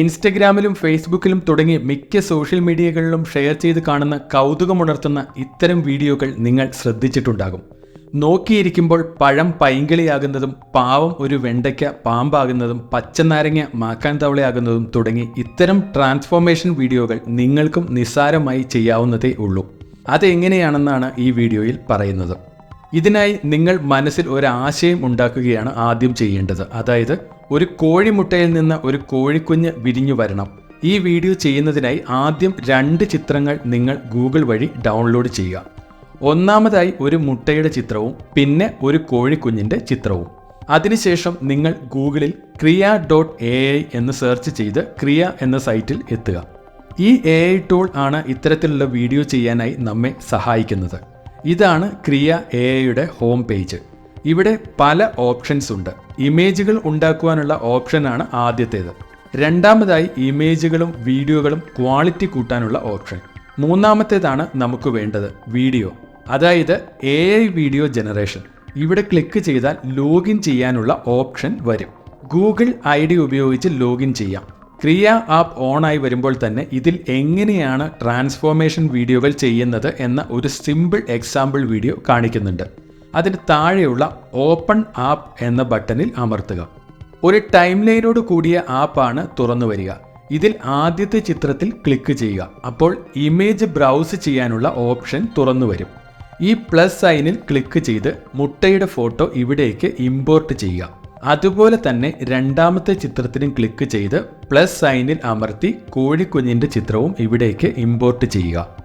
ഇൻസ്റ്റഗ്രാമിലും ഫേസ്ബുക്കിലും തുടങ്ങി മിക്ക സോഷ്യൽ മീഡിയകളിലും ഷെയർ ചെയ്ത് കാണുന്ന കൗതുകമുണർത്തുന്ന ഇത്തരം വീഡിയോകൾ നിങ്ങൾ ശ്രദ്ധിച്ചിട്ടുണ്ടാകും. നോക്കിയിരിക്കുമ്പോൾ പഴം പൈങ്കിളിയാകുന്നതും പാവം ഒരു വെണ്ടയ്ക്ക പാമ്പാകുന്നതും പച്ചനാരങ്ങ മാക്കാൻ തവളയാകുന്നതും തുടങ്ങി ഇത്തരം ട്രാൻസ്ഫോർമേഷൻ വീഡിയോകൾ നിങ്ങൾക്കും നിസ്സാരമായി ചെയ്യാവുന്നതേ ഉള്ളൂ. അതെങ്ങനെയാണെന്നാണ് ഈ വീഡിയോയിൽ പറയുന്നത്. ഇതിനായി നിങ്ങൾ മനസ്സിൽ ഒരാശയം ഉണ്ടാക്കുകയാണ് ആദ്യം ചെയ്യേണ്ടത്. അതായത് ഒരു കോഴിമുട്ടയിൽ നിന്ന് ഒരു കോഴിക്കുഞ്ഞ് വിരിഞ്ഞു വരണം. ഈ വീഡിയോ ചെയ്യുന്നതിനായി ആദ്യം രണ്ട് ചിത്രങ്ങൾ നിങ്ങൾ ഗൂഗിൾ വഴി ഡൗൺലോഡ് ചെയ്യുക. ഒന്നാമതായി ഒരു മുട്ടയുടെ ചിത്രവും പിന്നെ ഒരു കോഴിക്കുഞ്ഞിന്റെ ചിത്രവും. അതിനുശേഷം നിങ്ങൾ ഗൂഗിളിൽ ക്രിയ ഡോട്ട് എ ഐ എന്ന് സെർച്ച് ചെയ്ത് ക്രിയ എന്ന സൈറ്റിൽ എത്തുക. ഈ എ ഐ ടൂൾ ആണ് ഇത്തരത്തിലുള്ള വീഡിയോ ചെയ്യാനായി നമ്മെ സഹായിക്കുന്നത്. ഇതാണ് ക്രിയ എ ഐയുടെ ഹോം പേജ്. ഇവിടെ പല ഓപ്ഷൻസ് ഉണ്ട്. ഇമേജുകൾ ഉണ്ടാക്കുവാനുള്ള ഓപ്ഷനാണ് ആദ്യത്തേത്. രണ്ടാമതായി ഇമേജുകളും വീഡിയോകളും ക്വാളിറ്റി കൂട്ടാനുള്ള ഓപ്ഷൻ. മൂന്നാമത്തേതാണ് നമുക്ക് വേണ്ടത് വീഡിയോ. അതായത് എ ഐ വീഡിയോ ജനറേഷൻ. ഇവിടെ ക്ലിക്ക് ചെയ്താൽ ലോഗിൻ ചെയ്യാനുള്ള ഓപ്ഷൻ വരും. ഗൂഗിൾ ഐ ഡി ഉപയോഗിച്ച് ലോഗിൻ ചെയ്യാം. ക്രിയ ആപ്പ് ഓൺ ആയി വരുമ്പോൾ തന്നെ ഇതിൽ എങ്ങനെയാണ് ട്രാൻസ്ഫോർമേഷൻ വീഡിയോകൾ ചെയ്യുന്നത് എന്ന ഒരു സിമ്പിൾ എക്സാമ്പിൾ വീഡിയോ കാണിക്കുന്നുണ്ട്. അതിന് താഴെയുള്ള ഓപ്പൺ ആപ്പ് എന്ന ബട്ടണിൽ അമർത്തുക. ഒരു ടൈം ലൈനോട് കൂടിയ ആപ്പാണ് തുറന്നു വരിക. ഇതിൽ ആദ്യത്തെ ചിത്രത്തിൽ ക്ലിക്ക് ചെയ്യുക. അപ്പോൾ ഇമേജ് ബ്രൗസ് ചെയ്യാനുള്ള ഓപ്ഷൻ തുറന്നു വരും. ഈ പ്ലസ് സൈനിൽ ക്ലിക്ക് ചെയ്ത് മുട്ടയുടെ ഫോട്ടോ ഇവിടേക്ക് ഇമ്പോർട്ട് ചെയ്യുക. അതുപോലെ തന്നെ രണ്ടാമത്തെ ചിത്രത്തിനും ക്ലിക്ക് ചെയ്ത് പ്ലസ് സൈനിൽ അമർത്തി കോഴിക്കുഞ്ഞിന്റെ ചിത്രവും ഇവിടേക്ക് ഇമ്പോർട്ട് ചെയ്യുക.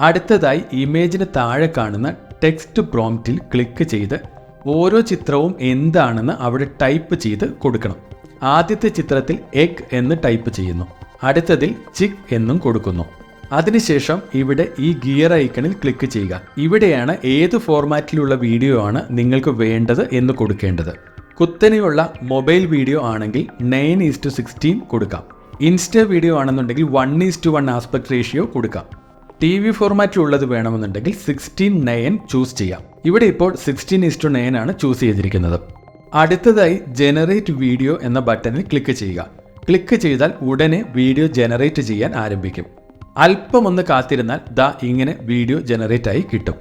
അടുത്തതായി ഇമേജിന് താഴെ കാണുന്ന ടെക്സ്റ്റ് പ്രോംപ്റ്റിൽ ക്ലിക്ക് ചെയ്ത് ഓരോ ചിത്രവും എന്താണെന്ന് അവിടെ ടൈപ്പ് ചെയ്ത് കൊടുക്കണം. ആദ്യത്തെ ചിത്രത്തിൽ എഗ് എന്ന് ടൈപ്പ് ചെയ്യുന്നു. അടുത്തതിൽ ചിക്ക് എന്നും കൊടുക്കുന്നു. അതിനുശേഷം ഇവിടെ ഈ ഗിയർ ഐക്കണിൽ ക്ലിക്ക് ചെയ്യുക. ഇവിടെയാണ് ഏത് ഫോർമാറ്റിലുള്ള വീഡിയോ ആണ് നിങ്ങൾക്ക് വേണ്ടത് എന്ന് കൊടുക്കേണ്ടത്. കുത്തനെയുള്ള മൊബൈൽ വീഡിയോ ആണെങ്കിൽ നയൻ ഈസ് ടു സിക്സ്റ്റീൻ കൊടുക്കാം. ഇൻസ്റ്റ വീഡിയോ ആണെന്നുണ്ടെങ്കിൽ one is to one aspect ratio കൊടുക്കാം. ടി വി ഫോർമാറ്റ് ഉള്ളത് വേണമെന്നുണ്ടെങ്കിൽ സിക്സ്റ്റീൻ നയൻ ചൂസ് ചെയ്യാം. ഇവിടെ ഇപ്പോൾ സിക്സ്റ്റീൻ ടു നയൻ ആണ് ചൂസ് ചെയ്തിരിക്കുന്നത്. അടുത്തതായി ജനറേറ്റ് വീഡിയോ എന്ന ബട്ടണിൽ ക്ലിക്ക് ചെയ്യുക. ക്ലിക്ക് ചെയ്താൽ ഉടനെ വീഡിയോ ജനറേറ്റ് ചെയ്യാൻ ആരംഭിക്കും. അല്പമൊന്ന് കാത്തിരുന്നാൽ ദാ ഇങ്ങനെ വീഡിയോ ജനറേറ്റ് ആയി കിട്ടും.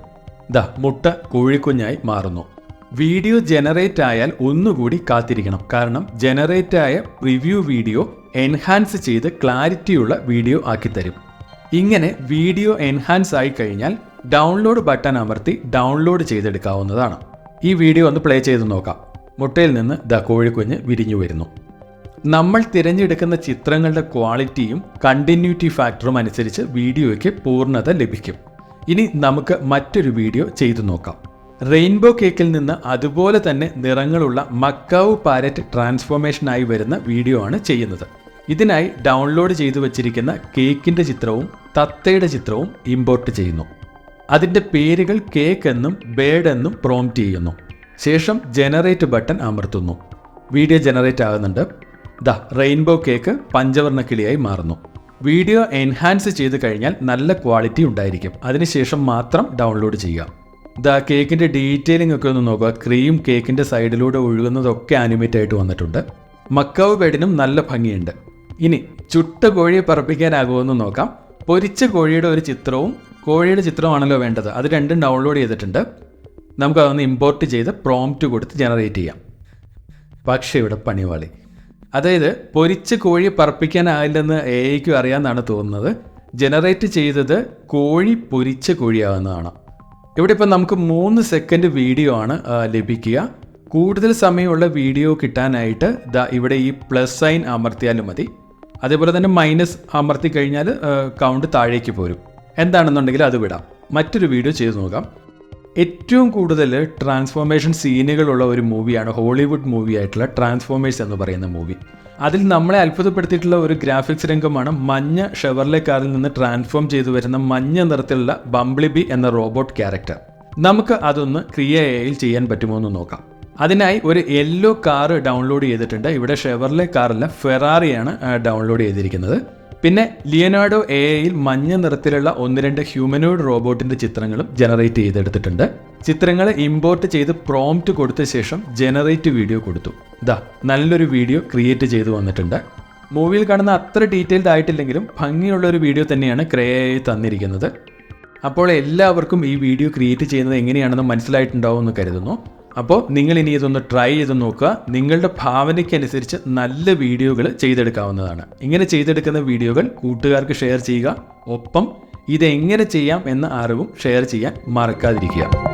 ദാ മുട്ട കോഴിക്കുഞ്ഞായി മാറുന്നു. വീഡിയോ ജനറേറ്റ് ആയാൽ ഒന്നുകൂടി കാത്തിരിക്കണം. കാരണം ജനറേറ്റ് ആയ പ്രിവ്യൂ വീഡിയോ എൻഹാൻസ് ചെയ്ത് ക്ലാരിറ്റിയുള്ള വീഡിയോ ആക്കി തരും ഇങ്ങനെ വീഡിയോ എൻഹാൻസ് ആയി കഴിഞ്ഞാൽ ഡൗൺലോഡ് ബട്ടൺ അമർത്തി ഡൗൺലോഡ് ചെയ്തെടുക്കാവുന്നതാണ്. ഈ വീഡിയോ ഒന്ന് പ്ലേ ചെയ്ത് നോക്കാം. മുട്ടയിൽ നിന്ന് ദ കോഴിക്കുഞ്ഞ് വിരിഞ്ഞു വരുന്നു. നമ്മൾ തിരഞ്ഞെടുക്കുന്ന ചിത്രങ്ങളുടെ ക്വാളിറ്റിയും കണ്ടിന്യൂറ്റി ഫാക്ടറും അനുസരിച്ച് വീഡിയോയ്ക്ക് പൂർണത ലഭിക്കും. ഇനി നമുക്ക് മറ്റൊരു വീഡിയോ ചെയ്തു നോക്കാം. റെയിൻബോ കേക്കിൽ നിന്ന് അതുപോലെ തന്നെ നിറങ്ങളുള്ള മക്കാവ് പാരറ്റ് ട്രാൻസ്ഫോർമേഷനായി വരുന്ന വീഡിയോ ആണ് ചെയ്യുന്നത്. ഇതിനായി ഡൗൺലോഡ് ചെയ്തു വച്ചിരിക്കുന്ന കേക്കിന്റെ ചിത്രവും തത്തയുടെ ചിത്രവും ഇമ്പോർട്ട് ചെയ്യുന്നു. അതിന്റെ പേരുകൾ കേക്ക് എന്നും ബേഡ് എന്നും പ്രോംപ്റ്റ് ചെയ്യുന്നു. ശേഷം ജനറേറ്റ് ബട്ടൺ അമർത്തുന്നു. വീഡിയോ ജനറേറ്റ് ആകുന്നുണ്ട്. ദ റെയിൻബോ കേക്ക് പഞ്ചവർണ കിളിയായി മാറുന്നു. വീഡിയോ എൻഹാൻസ് ചെയ്ത് കഴിഞ്ഞാൽ നല്ല ക്വാളിറ്റി ഉണ്ടായിരിക്കും. അതിനുശേഷം മാത്രം ഡൗൺലോഡ് ചെയ്യുക. ദ കേക്കിന്റെ ഡീറ്റെയിലിംഗ് ഒക്കെ ഒന്ന് നോക്കുക. ക്രീം കേക്കിന്റെ സൈഡിലൂടെ ഒഴുകുന്നതൊക്കെ ആനിമേറ്റ് ആയിട്ട് വന്നിട്ടുണ്ട്. മക്കാവ് ബെഡിനും നല്ല ഭംഗിയുണ്ട്. ഇനി ചുട്ട കോഴിയെ പറപ്പിക്കാനാകുമെന്ന് നോക്കാം. പൊരിച്ച കോഴിയുടെ ഒരു ചിത്രവും കോഴിയുടെ ചിത്രമാണല്ലോ വേണ്ടത്. അത് രണ്ടും ഡൗൺലോഡ് ചെയ്തിട്ടുണ്ട്. നമുക്ക് അതൊന്ന് ഇമ്പോർട്ട് ചെയ്ത് പ്രോംപ്റ്റ് കൊടുത്ത് ജനറേറ്റ് ചെയ്യാം. പക്ഷേ ഇവിടെ പണിവാളി. അതായത് പൊരിച്ച കോഴി പറപ്പിക്കാനാകില്ലെന്ന് എ ഐക്കും അറിയാമെന്നാണ് തോന്നുന്നത്. ജനറേറ്റ് ചെയ്തത് കോഴി പൊരിച്ച കോഴിയാവുന്നതാണ്. ഇവിടെ ഇപ്പം നമുക്ക് മൂന്ന് സെക്കൻഡ് വീഡിയോ ആണ് ലഭിക്കുക. കൂടുതൽ സമയമുള്ള വീഡിയോ കിട്ടാനായിട്ട് ദാ ഇവിടെ ഈ പ്ലസ് സൈൻ അമർത്തിയാലും മതി. അതേപോലെ തന്നെ മൈനസ് അമർത്തി കഴിഞ്ഞാൽ കൗണ്ട് താഴേക്ക് പോരും. എന്താണെന്നുണ്ടെങ്കിൽ അത് വിടാം. മറ്റൊരു വീഡിയോ ചെയ്തു നോക്കാം. ഏറ്റവും കൂടുതൽ ട്രാൻസ്ഫോർമേഷൻ സീനുകളുള്ള ഒരു മൂവിയാണ് ഹോളിവുഡ് മൂവി ആയിട്ടുള്ള ട്രാൻസ്ഫോർമേഴ്സ് എന്ന് പറയുന്ന മൂവി അതിൽ നമ്മളെ അത്ഭുതപ്പെടുത്തിയിട്ടുള്ള ഒരു ഗ്രാഫിക്സ് രംഗമാണ് മഞ്ഞ ഷെവർലെ കാറിൽ നിന്ന് ട്രാൻസ്ഫോം ചെയ്തു വരുന്ന മഞ്ഞ നിറത്തിലുള്ള ബംബ്ലിബി എന്ന റോബോട്ട് ക്യാരക്ടർ നമുക്ക് അതൊന്ന് ക്രിയ എയിൽ ചെയ്യാൻ പറ്റുമോ എന്ന് നോക്കാം. അതിനായി ഒരു യെല്ലോ കാറ് ഡൗൺലോഡ് ചെയ്തിട്ടുണ്ട്. ഇവിടെ ഷെവർലെ കാറല്ല ഫെറാറിയാണ് ഡൗൺലോഡ് ചെയ്തിരിക്കുന്നത്. പിന്നെ ലിയനാർഡോ എ ഐയിൽ മഞ്ഞ നിറത്തിലുള്ള ഒന്ന് രണ്ട് ഹ്യൂമനോയിഡ് റോബോട്ടിന്റെ ചിത്രങ്ങളും ജനറേറ്റ് ചെയ്തെടുത്തിട്ടുണ്ട്. ചിത്രങ്ങൾ ഇമ്പോർട്ട് ചെയ്ത് പ്രോംപ്റ്റ് കൊടുത്ത ശേഷം ജനറേറ്റ് വീഡിയോ കൊടുത്തു. ദാ നല്ലൊരു വീഡിയോ ക്രിയേറ്റ് ചെയ്തു വന്നിട്ടുണ്ട്. മൂവിയിൽ കാണുന്ന അത്ര ഡീറ്റെയിൽഡ് ആയിട്ടില്ലെങ്കിലും ഭംഗിയുള്ള ഒരു വീഡിയോ തന്നെയാണ് ക്രേയായി തന്നിരിക്കുന്നത്. അപ്പോൾ എല്ലാവർക്കും ഈ വീഡിയോ ക്രിയേറ്റ് ചെയ്യുന്നത് എങ്ങനെയാണെന്ന് മനസ്സിലായിട്ടുണ്ടാവും എന്ന് കരുതുന്നു. അപ്പോൾ നിങ്ങൾ ഇനി ഇതൊന്ന് ട്രൈ ചെയ്ത് നോക്കുക. നിങ്ങളുടെ ഭാവനയ്ക്കനുസരിച്ച് നല്ല വീഡിയോകൾ ചെയ്തെടുക്കാവുന്നതാണ്. ഇങ്ങനെ ചെയ്തെടുക്കുന്ന വീഡിയോകൾ കൂട്ടുകാർക്ക് ഷെയർ ചെയ്യുക. ഒപ്പം ഇതെങ്ങനെ ചെയ്യാം എന്ന അറിവും ഷെയർ ചെയ്യാൻ മറക്കാതിരിക്കുക.